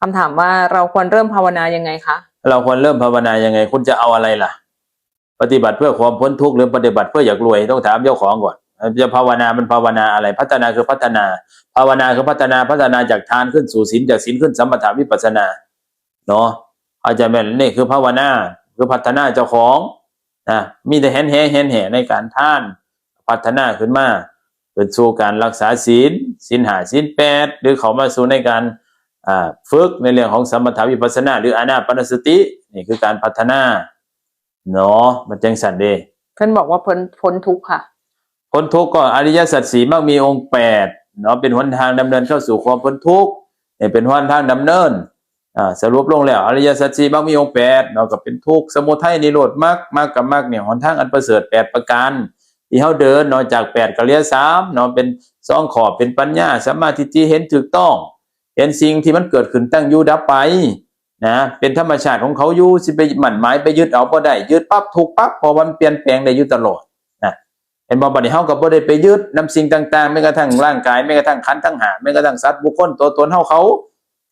คำถามว่าเราควรเริ่มภาวนายังไงคะ เราควรเริ่มภาวนายังไง คุณจะเอาอะไรล่ะ ปฏิบัติเพื่อความพ้นทุกข์หรือปฏิบัติเพื่ออยากรวยต้องถามเจ้าของก่อนจะภาวนามันภาวนาอะไร พัฒนาคือพัฒนา ภาวนาคือพัฒนาพัฒนาจากทานขึ้นสู่ศีลจากศีลขึ้นสัมปทานวิปัสนาเนาะอาจารย์แม่นนี่คือภาวนาคือพัฒนาเจ้าของนะมีแต่แห่นแห่แห่นแห่ในการท่าน พัฒนาขึ้นมาเป็นสู่การรักษาศีลศีลหาศีลแปดหรือเขามาสู่ในการ ฝึกในเรื่องของสมถาวิปัสสนา หรืออานาปานสตินี่คือการพัฒนาเนาะมันจังสันเดเพื่อนบอกว่าพ้นพ้นทุกข์ค่ะ พ้นทุกข์ก็อริยสัจสีมักมีองค์แปดเนาะเป็นหนทางดำเนินเข้าสู่ความพ้นทุกข์เนี่ยเป็นหนทางดำเนินอ่าสรุปลงแล้วอริยสัจสีมักมีองค์แปดเนาะก็เป็นทุกข์สมุทัยนิโรธมรรคมรรคกับมรรคเนี่ยหนทางอันประเสริฐแปดประการที่เขาเดินเนาะจากแปดกเรียสามเนาะเป็นสองขอบเป็นปัญญาสมมาธิที่เห็นถูกต้อง เห็นสิ่งที่มันเกิดขึ้นตั้งอยู่ดับไปนะเป็นธรรมชาติของเขาอยู่สิไปหมั่นหมายไปยึดเอาบ่ได้ยึดปั๊บถูกปั๊บพอมันเปลี่ยนแปลงได้อยู่ตลอดนะเห็นบ่บัดนี้เฮาก็บ่ได้ไปยึดนำสิ่งต่างๆแม้กระทั่งร่างกายแม้กระทั่งขันทั้งหาแม้กระทั่งสัตว์บุคคลตัวตนเฮาเขา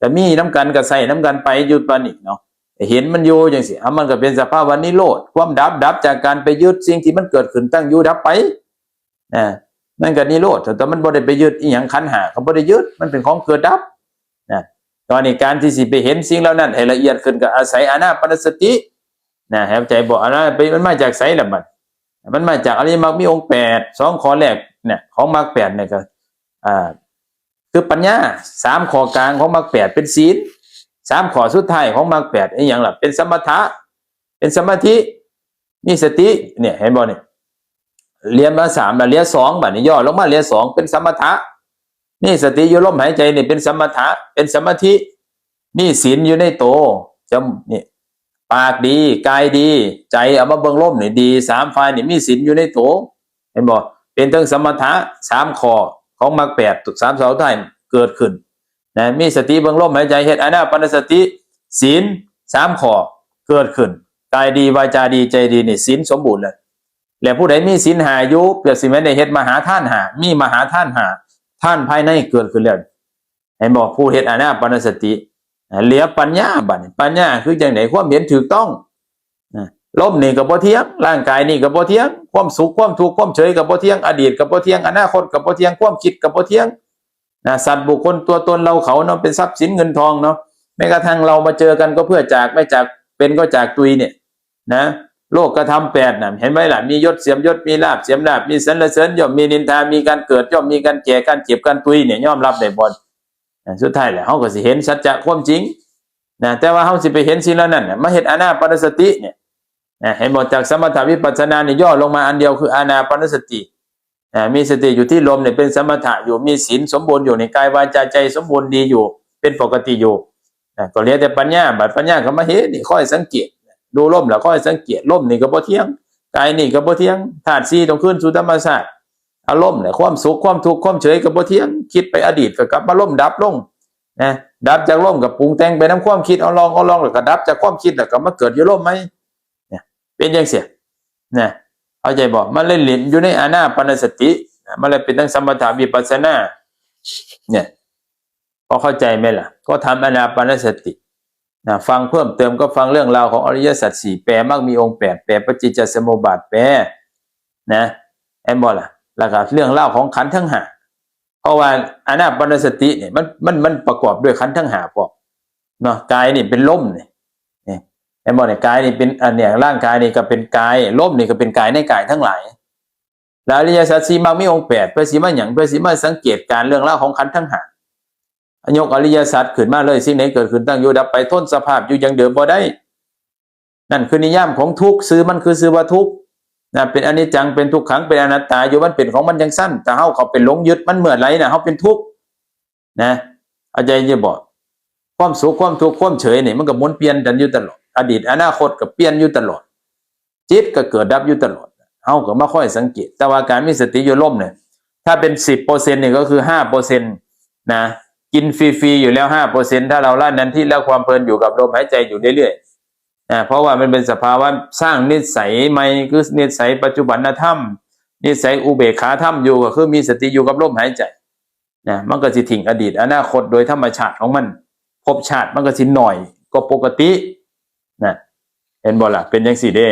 จะมีน้ำกันก็ใส่น้ำกันไปยู่ปานนี้เนาะเห็นมันอยู่จังซี่อะมันก็เป็นสภาพวะนิโรธความดับดับจากการไปยึดสิ่งที่มันเกิดขึ้นตั้งอยู่ดับไปนะนั่นก็นิโรธแต่มันบ่ได้ไปยึดอีหยังขันหาเขาบ่ได้ยึดมันเป็นของเกิดดับ ตอนนี้การที่สิไปเห็นสิ่งเหล่านั้นให้ละเอียดขึ้นก็อาศัยอานาปนสตินะให้เข้าใจบ่อานาไปมันมาจากไสละบัดมันมาจากอริยมรรคมีองค์แปดสองข้อแรกเนี่ยของมรรคแปดเนี่ยก็อ่าคือปัญญาสามข้อกลางของมรรคแปดเป็นศีลสามข้อสุดท้ายของมรรคแปดไอ้อย่างล่ะเป็นสมถะเป็นสมาธิมีสติเนี่ยเห็นบ่เนี่ยเรียนมาสามแล้วเรียนสองบัดนี้ย่อลงมาเรียนสองเป็นสมถะ นี่สติอยู่ลมหายใจเนี่ยเป็นสมถะเป็นสมาธินี่ศีลอยู่ในโตจำนี่ปากดีกายดี ใจเอามาเบิ่งลมนี่ดีสามฝ่ายนี่มีศีลอยู่ในโตเห็นบ่เป็นทั้งสมถะสามข้อของมรรคแปดสามเสาไทยเกิดขึ้นนะมีสติเบิ่งลมหายใจเฮ็ดอานาปานสติศีลสามข้อเกิดขึ้นกายดีวาจาดีใจดีนี่ศีลสมบูรณ์เลยแล้วผู้ใดมีศีลหายู่เปรียบสิแม่นได้เฮ็ดมหาท่านหา มีมหาท่านหา ท่านภายในเกิดขึ้นแล้วเห็นบ่ผู้เฮ็ดอานาปานสติ เหลือปัญญาบัดนี้ปัญญาคือจังไหนความเห็นถูกต้องนะลมนี่กับบ่เที่ยงร่างกายนี่กับบ่เที่ยงความสุขความทุกข์ความเฉยกับบ่เที่ยงอดีตกับบ่เที่ยงอนาคตกับบ่เที่ยงความคิดกับบ่เที่ยงนะสัตว์บุคคลตัวตนเราเขาเนาะเป็นทรัพย์สินเงินทองเนาะแม้กระทั่งเรามาเจอกันก็เพื่อจากไม่จากเป็นก็จากตุยเนี่ยนะ โลกกระทำแปดน่ะเห็นไหมล่ะมียศเสียมยศมีลาบเสียมลาบมีสรรเสริญย่อมมีนินทามีการเกิดย่อมมีการแก่การเจ็บการตุยเนี่ยย่อมรับได้บ่นสุดท้ายแหละเฮาก็สิเห็นสัจจะความจริงนะแต่ว่าเฮาสิไปเห็นสิ่งเหล่านั้นมาเฮ็ดอานาปนสติเนี่ยนะเห็นบ่จากสมถะวิปัสสนาเนี่ยย่อลงมาอันเดียวคืออานาปนสตินะมีสติอยู่ที่ลมเนี่ยเป็นสมถะอยู่มีศีลสมบูรณ์อยู่ในกายวาจาใจสมบูรณ์ดีอยู่ เป็นปกติอยู่นะก็เหลือแต่ปัญญาบัดปัญญาก็มาเฮ็ดนี่ค่อยสังเกต ดูล่มแล้วค่อยสังเกตล่มนี่ก็บ่เที่ยงกายนี่ก็บ่เที่ยงธาตุสี่ต้องขึ้นสู่ธรรมชาติอารมณ์เนี่ยความสุขความทุกข์ความเฉยก็บ่เที่ยงคิดไปอดีตก็กลับมาล่มดับลงนะดับจากร่มกับปรุงแต่งไปน้ำความคิดเอาลองเอาลองแล้วก็ดับจากความคิดแล้วก็มาเกิดอยู่ร่มไหมเนี่ยเป็นยังเสียนะเข้าใจบอกมันเล่นหลินอยู่ในอานาปนสติมันเลยเป็นทั้งสมถะวิปัสสนาเนี่ยพอเข้าใจไหมล่ะ ก็ทำอานาปนสติ นะฟังเพิ่มเติมก็ฟังเรื่องราวของอริยสัจสี่แปรมักมีองค์แปดแปรปฏิจจสมุปบาทแปรนะไอ้บอล่ะแล้วก็เรื่องเล่าของขันทั้งห้าเพราะว่าอนาปนสติเนี่ยมันมันมันประกอบด้วยขันทั้งหาพวกเนาะกายนี่เป็นลมเนี่ยนี่ไอ้บอกเนี่ยกายนี่เป็นอันเนี่ยร่างกายนี่ก็เป็นกายลมนี่ก็เป็นกายในกายทั้งหลายแล้วอริยสัจสี่มักมีองค์แปดเพื่อสิมาอย่างเพื่อสิมาสังเกตการเรื่องเล่าของขันทั้งหา ยกอริยสัจขึ้นมาเลยสิ่งไหนเกิดขึ้นตั้งอยู่ดับไปทนสภาพอยู่อย่างเดิมบ่ได้ นั่นคือนิยามของทุกซื้อมันคือซื้อว่าทุกนะเป็นอนิจจังเป็นทุกขังเป็นอนัตตาอยู่มันเป็นของมันยังสั้น แต่เฮาเขาเป็นหลงยึดมันเมื่อไรนะเฮาเป็นทุกข์นะอาจารย์จะบอกความสุขความทุกข์ความเฉยนี่มันก็หมุนเปลี่ยนกันอยู่ตลอด อดีตอนาคตก็เปลี่ยนอยู่ตลอด จิตก็เกิดดับอยู่ตลอดเฮาก็มาค่อยสังเกต แต่ว่าการมีสติอยู่ล่มเนี่ยถ้าเป็นสิบเปอร์เซ็นต์เนี่ยก็คือห้าเปอร์เซ็นต์นะ กินฟรีๆอยู่แล้วห้าเปอร์เซ็นต์ถ้าเราละนั้นที่แล้วความเพลินอยู่กับลมหายใจอยู่เรื่อยๆนะเพราะว่ามันเป็นสภาวะสร้างนิสัยใหม่คือนิสัยปัจจุบันธรรมนิสัยอุเบกขาธรรมอยู่ก็คือมีสติอยู่กับลมหายใจนะมันก็จะทิ้งอดีตอนาคตโดยธรรมชาติของมันภพชาติมันก็สิหน่อยก็ปกตินะเห็นบ่ล่ะเป็นจังสี่เด้